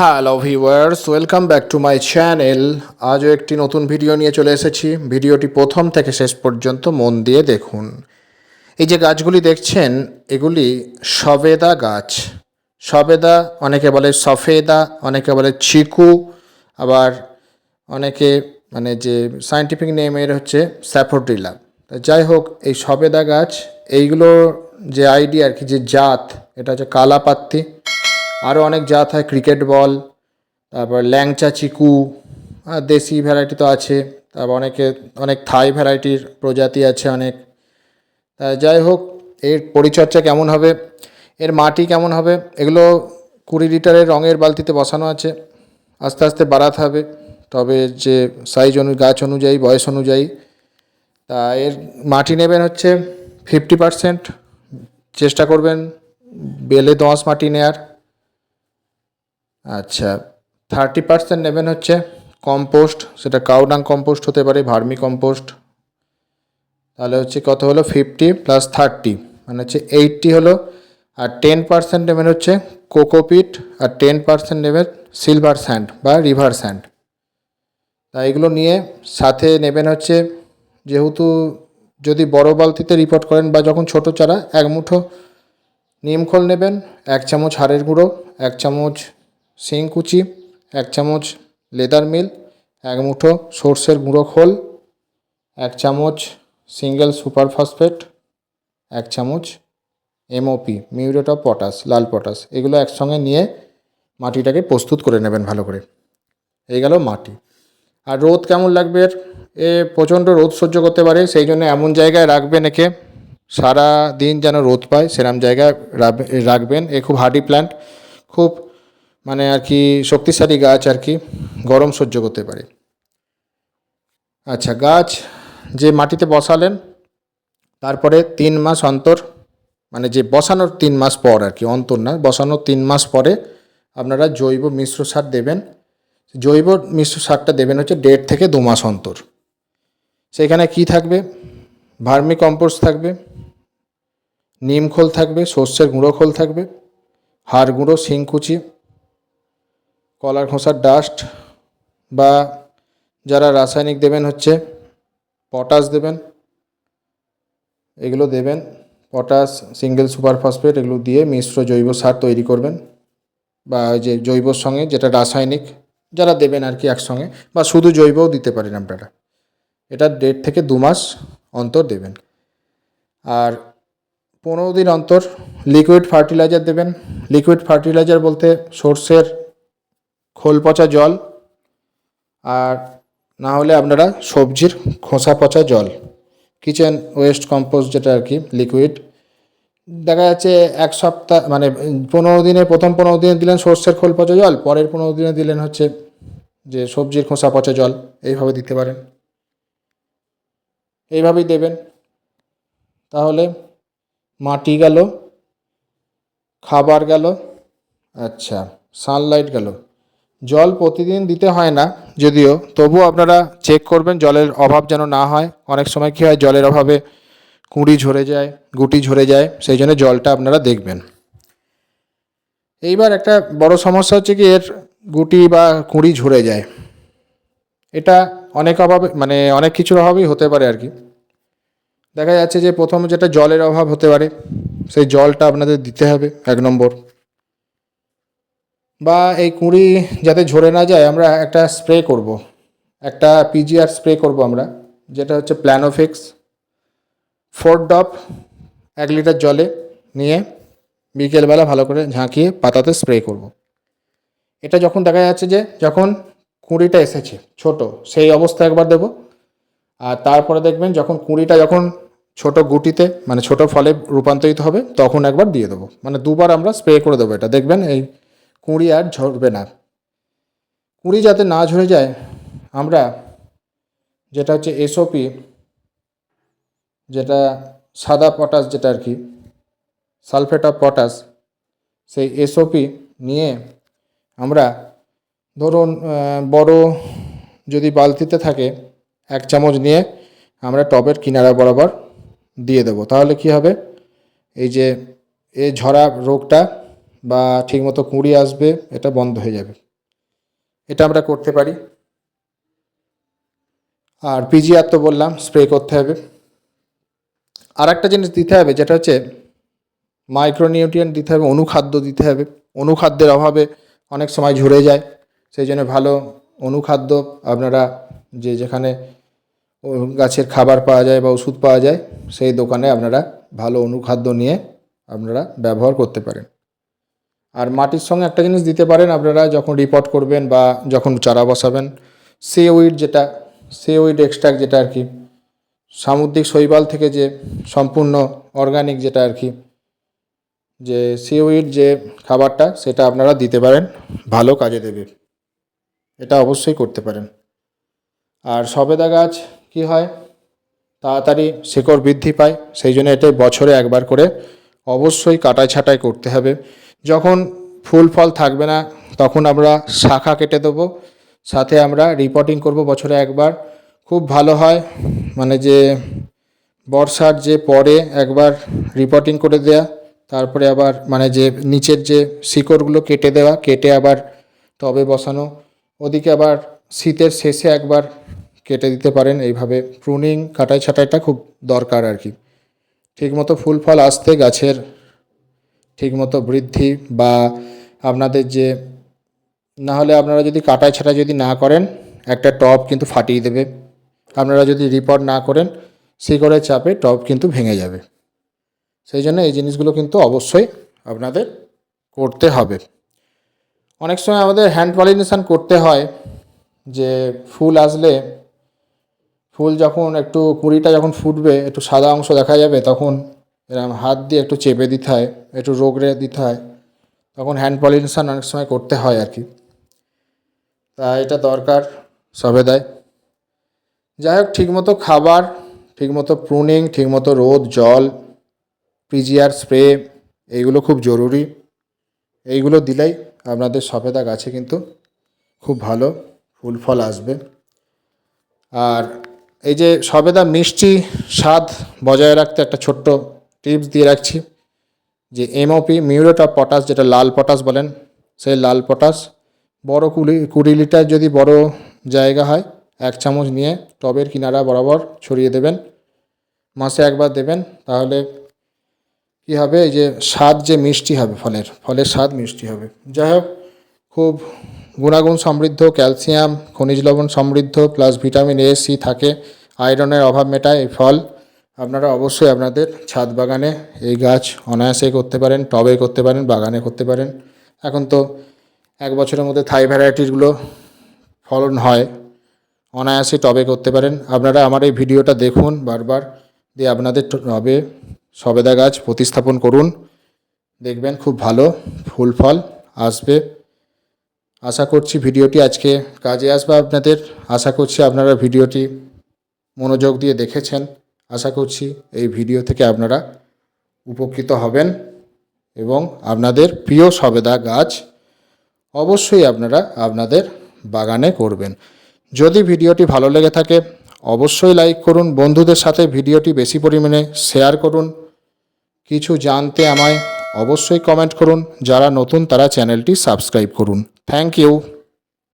Hello viewers welcome back to my channel আজও একটি নতুন ভিডিও নিয়ে চলে এসেছি। ভিডিওটি প্রথম থেকে শেষ পর্যন্ত মন দিয়ে দেখুন। এই যে গাছগুলি দেখছেন, এগুলি সবেদা গাছ। সবেদা অনেকে বলে সফেদা, অনেকে বলে চিকু, আবার অনেকে মানে যে সায়েন্টিফিক নেম এর হচ্ছে স্যাফোড্রিলা যাই হোক, এই সবেদা গাছ এইগুলো যে আইডিয়া আর কি, যে জাত, এটা হচ্ছে কালাপাত্তি। আরও অনেক জাত হয় ক্রিকেট বল তারপর ল্যাংচা চিকু, আর দেশি ভ্যারাইটি তো আছে, তারপর অনেকে, অনেক থাই ভ্যারাইটির প্রজাতি আছে অনেক। তা যাই হোক, এর পরিচর্যা কেমন হবে, এর মাটি কেমন হবে, এগুলো কুড়ি লিটারের রঙের বালতিতে বসানো আছে, আস্তে আস্তে বাড়াতে হবে, তবে যে সাইজ অনু, গাছ অনুযায়ী, বয়স অনুযায়ী, তা এর মাটি নেবেন হচ্ছে ফিফটি পারসেন্ট চেষ্টা করবেন বেলে দোঁয়াশ মাটি নেয়ার। আচ্ছা থার্টি পার্সেন্ট নেবেন হচ্ছে কম্পোস্ট সেটা কাউডাং কম্পোস্ট হতে পারে, ভার্মি কম্পোস্ট তাহলে হচ্ছে কত হলো? ফিফটি প্লাস থার্টি মানে হচ্ছে এইটটি হলো। আর টেন পার্সেন্ট নেবেন হচ্ছে কোকোপিট আর টেন পার্সেন্ট নেবেন সিলভার স্যান্ড বা রিভার স্যান্ড তা এগুলো নিয়ে সাথে নেবেন হচ্ছে যেহেতু যদি বড় বালতিতে রিপোর্ট করেন বা যখন ছোট চারা, এক মুঠো নিমখোল নেবেন, এক চামচ হাড়ের গুঁড়ো, এক চামচ শিংকুচি এক চামচ লেদার মিল, এক মুঠো সর্ষের গুঁড়ো খোল, এক চামচ সিঙ্গেল সুপার ফসফেট, এক চামচ এমওপি মিউরেট অফ পটাশ, লাল পটাশ। এগুলো একসঙ্গে নিয়ে মাটিটাকে প্রস্তুত করে নেবেন ভালো করে। এই গেল মাটি। আর রোদ কেমন লাগবে এ প্রচণ্ড রোদ সহ্য করতে পারে, সেই জন্য এমন জায়গায় রাখবেন একে। সারা দিন যেন রোদ পায়, সেরম জায়গায় রাখবেন। এ খুব হার্ডি প্ল্যান্ট, খুব মানে আর কি শক্তিশালী গাছ আর কি গরম সহ্য করতে পারে। আচ্ছা গাছ যে মাটিতে বসালেন, তারপরে তিন মাস অন্তর মানে যে বসানোর তিন মাস পর আর কি, অন্তর না, বসানোর তিন মাস পরে আপনারা জৈব মিশ্র সার দেবেন। জৈব মিশ্র সারটা দেবেন হচ্ছে দেড় থেকে দু মাস অন্তর। সেখানে কি থাকবে? ভার্মি কম্পোস্ট থাকবে, নিম খোল থাকবে, সর্ষের গুঁড়ো খোল থাকবে, হাড় গুঁড়ো, শিংকুচি কলার খোসার ডাস্ট বা যারা রাসায়নিক দেবেন হচ্ছে পটাশ দেবেন, এগুলো দেবেন পটাশ সিঙ্গেল সুপার ফসফেট এগুলো দিয়ে মিশ্র জৈব সার তৈরি করবেন বা যে জৈবর সঙ্গে যেটা রাসায়নিক যারা দেবেন আর কি একসঙ্গে বা শুধু জৈবও দিতে পারেন আপনারা। এটা দেড় থেকে দু মাস অন্তর দেবেন। আর পনেরো দিন অন্তর লিকুইড ফার্টিলাইজার দেবেন। লিকুইড ফার্টিলাইজার বলতে সর্ষের খোল পচা জল আর না হলে আপনারা সবজির খোসা পচা জল কিচেন ওয়েস্ট কম্পোস্ট যেটা আর কি লিকুইড দেখা যাচ্ছে এক সপ্তাহ মানে পনেরো দিনে, প্রথম পনেরো দিনে দিলেন সর্ষের খোল পচা জল, পরের পনেরো দিনে দিলেন হচ্ছে যে সবজির খোসা পচা জল, এইভাবে দিতে পারেন। এইভাবেই দেবেন। তাহলে মাটি গেল, খাবার গেল আচ্ছা সানলাইট গেল। জল প্রতিদিন দিতে হয় না, যদিও তবুও আপনারা চেক করবেন জলের অভাব যেন না হয়। অনেক সময় কী হয়, জলের অভাবে কুঁড়ি ঝরে যায়, গুটি ঝরে যায়, সেই জন্য জলটা আপনারা দেখবেন। এইবার একটা বড় সমস্যা হচ্ছে কি, এর গুটি বা কুঁড়ি ঝরে যায়। এটা অনেক অভাবে মানে অনেক কিছুর অভাবেই হতে পারে আর কি। দেখা যাচ্ছে যে প্রথম যেটা জলের অভাব হতে পারে, সেই জলটা আপনাদের দিতে হবে, এক নম্বর। বা এই কুঁড়ি যাতে ঝরে না যায়, আমরা একটা স্প্রে করব। একটা পিজিআর স্প্রে করব আমরা, যেটা হচ্ছে প্ল্যানোফিক্স ফোর ডপ এক লিটার জলে নিয়ে বিকেলবেলা ভালো করে ঝাঁকিয়ে পাতাতে স্প্রে করব। এটা যখন দেখা যাচ্ছে যে, যখন কুঁড়িটা এসেছে ছোট, সেই অবস্থা একবার দেব আর তারপরে দেখবেন যখন কুঁড়িটা যখন ছোট গুটিতে মানে ছোট ফলে রূপান্তরিত হবে, তখন একবার দিয়ে দেবো মানে দুবার আমরা স্প্রে করে দেবো এটা দেখবেন এই কুঁড়ি আর ঝরবে না। কুঁড়ি যাতে না ঝরে যায়, আমরা যেটা হচ্ছে এসওপি যেটা সাদা পটাশ যেটা আর কি, সালফেট অফ পটাশ, সেই এসওপি নিয়ে আমরা ধরুন বড় যদি বালতিতে থাকে, এক চামচ নিয়ে আমরা টবের কিনারা বরাবর দিয়ে দেবো। তাহলে কি হবে? এই যে এ ঝরা রোগটা বা ঠিকমতো কুঁড়ি আসবে, এটা বন্ধ হয়ে যাবে। এটা আমরা করতে পারি। আর পিজিআর তো বললাম, স্প্রে করতে হবে। আর একটা জিনিস দিতে হবে, যেটা হচ্ছে মাইক্রোনিউট্রিয়েন্ট দিতে হবে, অনুখাদ্য দিতে হবে। অনুখাদ্যের অভাবে অনেক সময় ঝরে যায়, সেই জন্য ভালো অনুখাদ্য আপনারা যে যেখানে গাছের খাবার পাওয়া যায় বা ওষুধ পাওয়া যায়, সেই দোকানে আপনারা ভালো অনুখাদ্য নিয়ে আপনারা ব্যবহার করতে পারেন। আর মাটির সঙ্গে একটা জিনিস দিতে পারেন আপনারা, যখন রিপোর্ট করবেন বা যখন চারা বসাবেন, সে উইড যেটা, সে উইড এক্সট্রাক্ট যেটা আর কি, সামুদ্রিক শৈবাল থেকে যে সম্পূর্ণ অর্গানিক যেটা আর কি, যে সিউইড যে খাবারটা, সেটা আপনারা দিতে পারেন, ভালো কাজে দেবে। এটা অবশ্যই করতে পারেন। আর সবেদা গাছ কি হয়? তাড়াতাড়ি শিকড় বৃদ্ধি পায়, সেই জন্য এটা বছরে একবার করে অবশ্যই কাটাই ছাঁটাই করতে হবে। যখন ফুল ফল থাকবে না, তখন আমরা শাখা কেটে দেবো। সাথে আমরা রিপোর্টিং করব বছরে একবার। খুব ভালো হয় মানে যে বর্ষার যে পরে একবার রিপোর্টিং করে দেয়া, তারপরে আবার মানে যে নিচের যে শিকড়গুলো কেটে দেওয়া, কেটে আবার টবে বসানো। ওদিকে আবার শীতের শেষে একবার কেটে দিতে পারেন, এইভাবে প্রুনিং কাটাই ছাটাইটা খুব দরকার আর কি। ঠিকমতো ফুল ফল আসতে, গাছের ঠিকমতো বৃদ্ধি বা আপনাদের যে, না হলে আপনারা যদি কাটাই ছাটাই যদি না করেন, একটা টব কিন্তু ফাটিয়ে দেবে। আপনারা যদি রিপোর্ট না করেন শিকড়ের চাপে টব কিন্তু ভেঙে যাবে। সেই জন্য এই জিনিসগুলো কিন্তু অবশ্যই আপনাদের করতে হবে। অনেক সময় আমাদের হ্যান্ড পলিনেশন করতে হয় যে, ফুল আসলে, ফুল যখন একটু কুড়িটা যখন ফুটবে, একটু সাদা অংশ দেখা যাবে, তখন এরকম হাত দিয়ে একটু চেপে দিতে হয়, একটু রোগড়ে দিতে হয়। তখন হ্যান্ড পলিনেশন অনেক সময় করতে হয় আর কি। তা এটা দরকার সবে দেয়। যাই হোক, ঠিকমতো খাবার, ঠিকমতো প্রুনিং ঠিকমতো রোদ, জল পিজিআর স্প্রে এইগুলো খুব জরুরি। এইগুলো দিলেই আপনাদের সফেদা গাছে কিন্তু খুব ভালো ফুল ফল আসবে। আর এই যে সবেদা মিষ্টি স্বাদ বজায় রাখতে একটা ছোট্ট টিপস দিয়ে রাখছি যে এমওপি মিউরেট অফ পটাশ যেটা লাল পটাশ বলেন, সেই লাল পটাশ বড় কুড়ি কুড়ি লিটার যদি বড় জায়গা হয়, এক চামচ নিয়ে টবের কিনারা বরাবর ছড়িয়ে দেবেন। মাসে একবার দেবেন, তাহলে কী হবে? এই যে স্বাদ যে মিষ্টি হবে ফলের ফলের স্বাদ মিষ্টি হবে। যাই হোক, খুব গুণাগুণ সমৃদ্ধ, ক্যালসিয়াম, খনিজ লবণ সমৃদ্ধ প্লাস ভিটামিন এ সি থাকে। আয়রনের অভাব মেটায় এই ফল। আপনারা অবশ্যই আপনাদের ছাদ বাগানে এই গাছ অনায়াসে করতে পারেন, টবে করতে পারেন, বাগানে করতে পারেন। এখন তো এক বছরের মধ্যে থাই ভ্যারাইটিসগুলো ফলন হয়, অনায়াসে টবে করতে পারেন। আপনারা আমার এই ভিডিওটা দেখুন বারবার, দিয়ে আপনাদের টবে সবেদা গাছ প্রতিস্থাপন করুন। দেখবেন খুব ভালো ফুল ফল আসবে। আশা করছি ভিডিওটি আজকে কাজে আসবে আপনাদের। আশা করছি আপনারা ভিডিওটি মনোযোগ দিয়ে দেখেছেন। আশা করছি এই ভিডিও থেকে আপনারা উপকৃত হবেন এবং আপনাদের প্রিয় সবেদা গাছ অবশ্যই আপনারা আপনাদের বাগানে করবেন। যদি ভিডিওটি ভালো লেগে থাকে, অবশ্যই লাইক করুন, বন্ধুদের সাথে ভিডিওটি বেশি পরিমাণে শেয়ার করুন। কিছু জানতে আমায় অবশ্যই কমেন্ট করুন, যারা নতুন তারা চ্যানেলটি সাবস্ক্রাইব করুন। Thank you